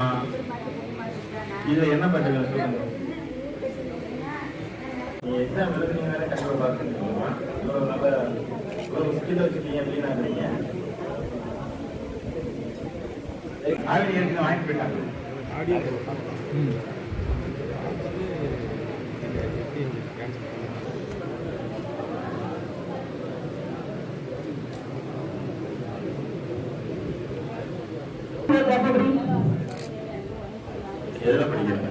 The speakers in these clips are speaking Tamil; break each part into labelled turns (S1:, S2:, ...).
S1: ஆ. என்ன பண்ணுங்க சொல்லுங்க. நீங்க எக்ஸாம் எழுதுனீங்கனாலே கண்டிப்பா பார்த்துருக்கீங்களா இவ்வளவு நல்ல இவ்வளவு ஸ்கில் வச்சுருக்கீங்க அப்படின்னாங்க ஆல்ரெடி ஏற்கனவே வாங்கிட்டு போயிட்டாங்க. எதுல படிக்கிறாங்க?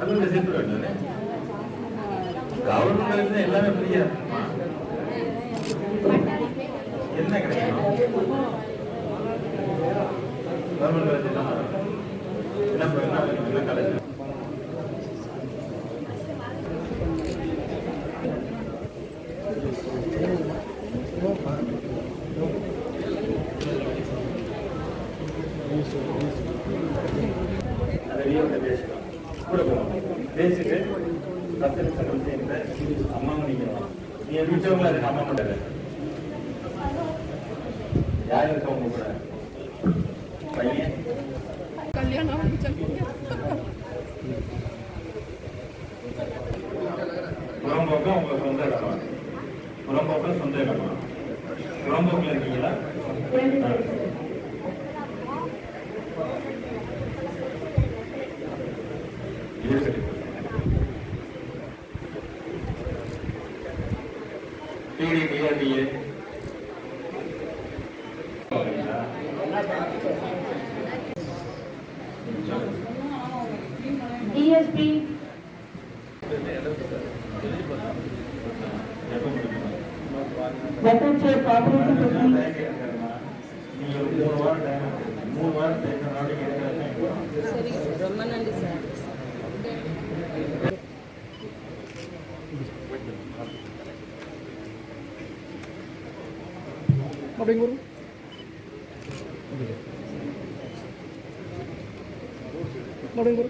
S1: அதுல சேர்த்து வேண்டானே கவர்மெண்ட் எல்லாமே ஃப்ரீயா என்ன கிடைக்கும்? கவர்மெண்ட் என்ன என்ன என்ன காலேஜ் பெரியவங்க பேசலாம் பேசிக்கலாம் கூட போகலாம் பேசிட்டு பத்து நிமிஷம் கழிச்சு என்கிட்ட அம்மா நீங்கலாம் நீ மிச்சவங்கள அதுக்கு அம்மா மாட்டாரு யார் இருக்கா உங்க கூட பையன்
S2: கல்யாணம்
S1: புறம்போக்கம் உங்க சொந்த இடமா புறம்போக்கம் சொந்த இடமா புறம்போக்கில் இருக்கீங்களா पीढ़ी धीरे
S3: धीरे डीएसपी बैठक से
S1: कांग्रेस की మూడు వారు టైం మూడు వారు టైం నాటికి సరే
S2: రమ్మనండి సార్ நன்றி சார்
S4: அப்படிங்க அப்படிங்க